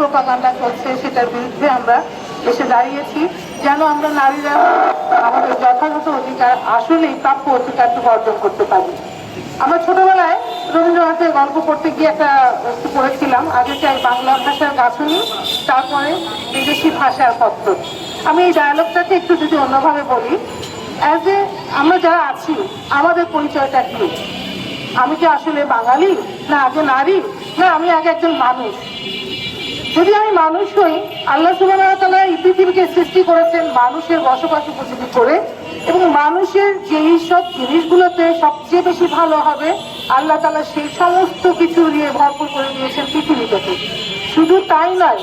Propaganda চলছে সেটার বিরুদ্ধে আমরা এসে দাঁড়িয়েছি। যেন আমরা নারীরা আমাদের যথাযথ অধিকার, আসলেই প্রাপ্য অধিকারটুকু অর্জন করতে পারি। আমরা ছোটবেলায় রবীন্দ্রনাথের গল্প পড়তে গিয়ে একটা বস্তু পড়েছিলাম, আগে চাই বাংলা ভাষার গাছনি তারপরে বিদেশি ভাষার পত্র। আমি এই ডায়ালগটাকে একটু যদি অন্যভাবে বলি অ্যাজ এ আমরা যারা আছি, আমাদের পরিচয়টা কি? আমি কি আসলে বাঙালি, না আগে নারী, না আমি আগে একজন মানুষ? যদি আমি মানুষ হই, আল্লাহ সুবাহ এই পৃথিবীকে সৃষ্টি করেছেন মানুষের বসবাস উপযোগী করে এবং মানুষের যেই সব জিনিসগুলোতে সবচেয়ে বেশি ভালো হবে, আল্লাহ তালা সেই সমস্ত কিছু নিয়ে ভরপুর করে দিয়েছেন পৃথিবীটাকে। শুধু তাই নয়,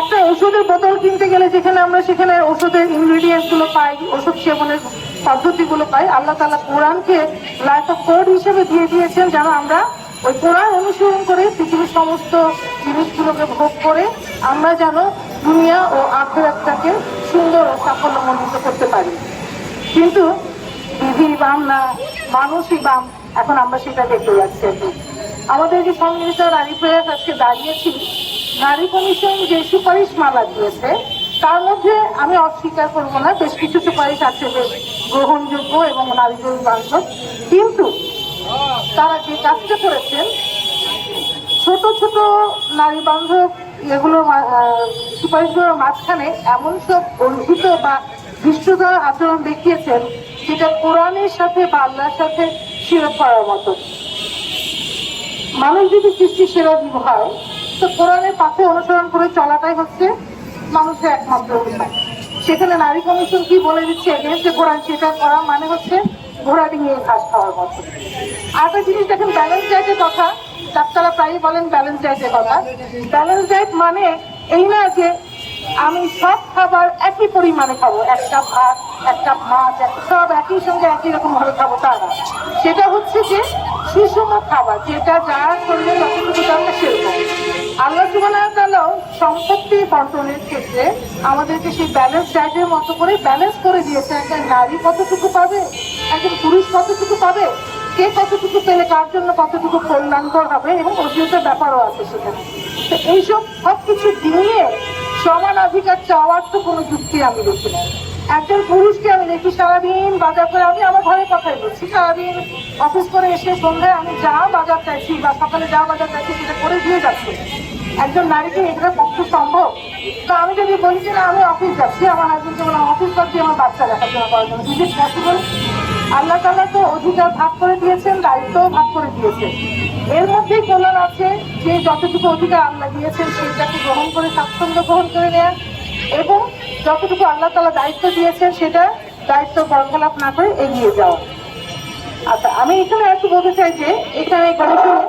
একটা ওষুধের বোতল কিনতে গেলে যেখানে আমরা সেখানে ওষুধের ইনগ্রিডিয়েন্টসগুলো পাই, ওষুধ সেবনের পদ্ধতিগুলো পাই, আল্লাহ তালা কোরআনকে লাইফ অফ কোড হিসেবে দিয়ে দিয়েছেন যেন আমরা ওই কোরআন অনুসরণ করে পৃথিবীর সমস্ত জিনিসগুলোকে ভোগ করে আমরা যেন দুনিয়া ও আখেরাতটাকে সুন্দর ও সাফল্যমণ্ডিত করতে পারি কিন্তু বিধি বাম না মানুষই বাম, এখন আমরা সেটা দেখতে যাচ্ছি। আমাদের যে সম্মিলিত নারী প্রয়াস আজকে দাঁড়িয়েছি, নারী কমিশন যে সুপারিশ মালা দিয়েছে, তার মধ্যে আমি অস্বীকার করব না, বেশ কিছু সুপারিশ আছে, বেশ গ্রহণযোগ্য এবং নারীদের বান্ধব কিন্তু তারা যে কাজটা করেছেন? ছোট ছোট নারী বান্ধব আহ, সুপারিশগুলোর মাঝখানে এমন সব অর্জিত বা দৃষ্টতার আচরণ দেখিয়েছেন যেটা কোরআনের সাথে বা আল্লাহর সাথে শিরোপ করার মতো। মানুষ যদি সৃষ্টি সেরা জীব হয় তো কোরআনের পাথে অনুসরণ করে চলাটাই হচ্ছে মানুষের একমাত্র উপায়। সেখানে নারী কমিশন কি বলে দিচ্ছে এগেনস্টে কোরআন সেটা করা মানে হচ্ছে ঘোড়া নিয়ে ঘাস খাওয়ার মতো আর একটা জিনিস দেখেন ব্যালেন্স ডায়েটের কথা। ডাক্তাররা প্রায়ই বলেন ব্যালেন্স ডায়েটের কথা। ব্যালেন্স ডায়েট মানে এই না যে আমি সব খাবার একই পরিমাণে খাব। একটা ভাত একটা মাছ সব একই সঙ্গে একই রকম ভাবে খাব তা না। সেটা হচ্ছে যে সুষম খাবার, যেটা যার শরীরে যতটুকু দরকার সেরকম আল্লাহ সুবাহ সম্পত্তি বন্টনের ক্ষেত্রে আমাদেরকে সেই ব্যালেন্স ডায়েটের মতো করে ব্যালেন্স করে দিয়েছে। একটা নারী কতটুকু পাবে? একজন পুরুষ কতটুকু পাবে? কে কতটুকু পেলে কার জন্য কতটুকু কল্যাণকর হবে? এবং অভিযোগের ব্যাপারও আছে সেখানে। তো এইসব সব কিছু দিয়ে সমান অধিকার চাওয়ার তো কোনো যুক্তি আমি দেখি না একজন পুরুষকে আমি দেখি, সারাদিন বাজার করে আমি আমার ঘরে কথাই বলছি, সারাদিন অফিস করে এসে সন্ধ্যায় আমি যা বাজার চাইছি বা সকালে যা বাজার চাইছি সেটা করে দিয়ে যাচ্ছে। একজন নারীকে এটা পক্ষে সম্ভব? তো আমি যদি বলি যে না, আমি অফিস যাচ্ছি, আমার হাজবেন্ডকে বললাম, অফিস যাচ্ছি আমার বাচ্চা দেখাশোনা করার জন্য ইজ ইট আল্লাহ তালা তো অধিকার ভাগ করে দিয়েছেন দায়িত্বও ভাগ করে দিয়েছে। এর মধ্যেই কল্যাণ আছে যে যতটুকু অধিকার আল্লাহ দিয়েছেন, সেটাকে গ্রহণ করে, স্বাচ্ছন্দ্য গ্রহণ করে নেয়া এবং যতটুকু আল্লাহ তালা দায়িত্ব দিয়েছেন সেটা দায়িত্ব বরখলাপ না করে এগিয়ে যাওয়া। আচ্ছা আমি এখানে একটু বলতে চাই যে, এখানে কমিশনে